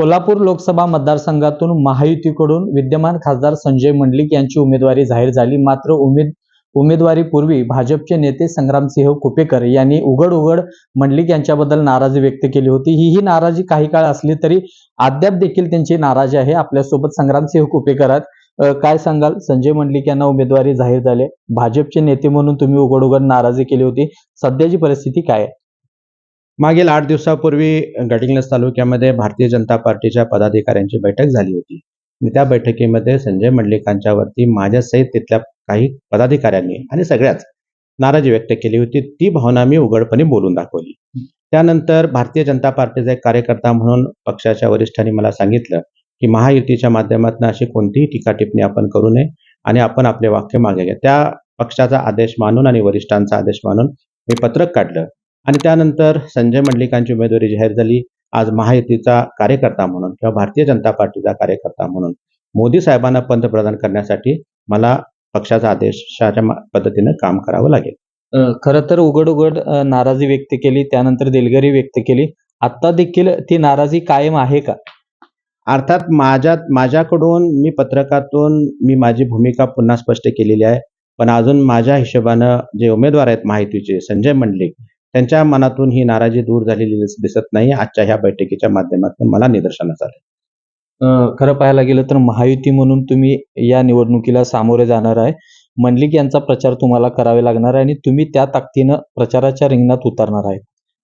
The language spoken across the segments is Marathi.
कोल्हापूर लोकसभा मतदारसंघातून महायुतीकडून विद्यमान खासदार संजय मंडलिक यांची उमेदवारी जाहीर झाली. मात्र उमेद उमेदवारीपूर्वी भाजपचे नेते संग्रामसिंह कुपेकर यांनी उघड उघड मंडलिक यांच्याबद्दल नाराजी व्यक्त केली होती. ही ही नाराजी काही काळ असली तरी अद्याप देखील त्यांची नाराजी आहे. आपल्यासोबत संग्रामसिंह कुपेकर काय सांगाल? संजय मंडलिक यांना उमेदवारी जाहीर झाली. भाजपचे नेते म्हणून तुम्ही उघड उघड नाराजी केली होती. सध्याची परिस्थिती काय आहे? मागील आठ दिवसापूर्वी गडिंग्लस तालुक्यामध्ये भारतीय जनता पार्टीच्या पदाधिकाऱ्यांची बैठक झाली होती. त्या बैठकीमध्ये संजय मंडलिकांच्या वरती माझ्यासहित तिथल्या काही पदाधिकाऱ्यांनी आणि सगळ्याच नाराजी व्यक्त केली होती. ती भावना मी उघडपणे बोलून दाखवली. त्यानंतर भारतीय जनता पार्टीचा एक कार्यकर्ता म्हणून पक्षाच्या वरिष्ठांनी मला सांगितलं की महायुतीच्या माध्यमातून अशी कोणतीही टीका टिप्पणी आपण करू नये आणि आपण आपले वाक्य मागे घ्या. त्या पक्षाचा आदेश मानून आणि वरिष्ठांचा आदेश मानून मी पत्रक काढलं. आणि त्यानंतर संजय मंडलिकांची उमेदवारी जाहीर झाली. आज महायुतीचा कार्यकर्ता म्हणून किंवा भारतीय जनता पार्टीचा कार्यकर्ता म्हणून मोदी साहेबांना पंतप्रधान करण्यासाठी मला पक्षाचा आदेशाच्या पद्धतीनं काम करावं लागेल. खरं तर उघड उघड नाराजी व्यक्त केली त्यानंतर दिलगिरी व्यक्त केली. आता देखील ती नाराजी कायम आहे का? अर्थात माझ्या माझ्याकडून मी पत्रकातून मी माझी भूमिका पुन्हा स्पष्ट केलेली आहे. पण अजून माझ्या हिशोबानं जे उमेदवार आहेत माहितीचे संजय मंडलिक त्यांच्या मनातून ही नाराजी दूर झालेली दिस- दिसत नाही. आजच्या ह्या बैठकीच्या माध्यमातून मला निदर्शनास आलं. खरं पाहायला गेलं तर महायुती म्हणून तुम्ही या निवडणुकीला सामोरे जाणार आहे. मंडलिक यांचा प्रचार तुम्हाला करावे लागणार आहे आणि तुम्ही त्या ताकदीनं प्रचाराच्या रिंगणात उतरणार आहे.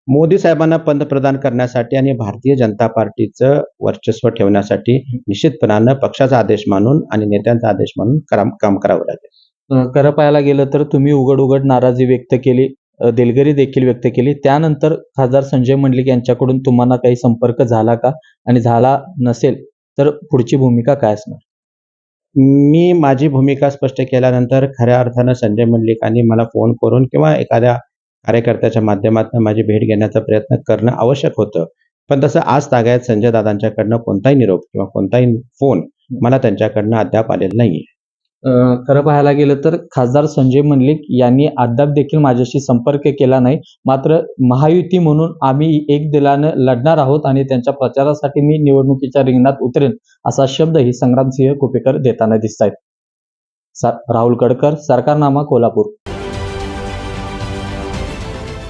मोदी साहेबांना पंतप्रधान करण्यासाठी आणि भारतीय जनता पार्टीचं वर्चस्व ठेवण्यासाठी निश्चितपणानं पक्षाचा आदेश मानून आणि नेत्यांचा आदेश मानून काम करावं लागेल. खरं पाहायला गेलं तर तुम्ही उघड उघड नाराजी व्यक्त केली. दिलगिरी देखील व्यक्त केली. त्यानंतर खासदार संजय मंडलिक यांच्याकडून तुम्हाला काही संपर्क झाला का? आणि झाला नसेल तर पुढची भूमिका काय असणार? मी माझी भूमिका स्पष्ट केल्यानंतर खऱ्या अर्थानं संजय मंडलिकांनी मला फोन करून किंवा एखाद्या कार्यकर्त्याच्या माध्यमातून माझी भेट घेण्याचा प्रयत्न करणं आवश्यक होतं. पण तसं आज तागायत संजय दादांच्याकडनं कोणताही निरोप किंवा कोणताही फोन मला त्यांच्याकडनं अद्याप आलेला नाही अ, खरं पाहायला गेलं तर खासदार संजय मंडलिक यांनी अद्याप देखील माझ्याशी संपर्क केला नाही. मात्र महायुती म्हणून आम्ही एक दिलानं लढणार आहोत आणि त्यांच्या प्रचारासाठी मी निवडणुकीच्या रिंगणात उतरेन असा शब्दही संग्रामसिंह कुपेकर देताना दिसत आहेत राहुल कडकर सरकारनामा कोल्हापूर.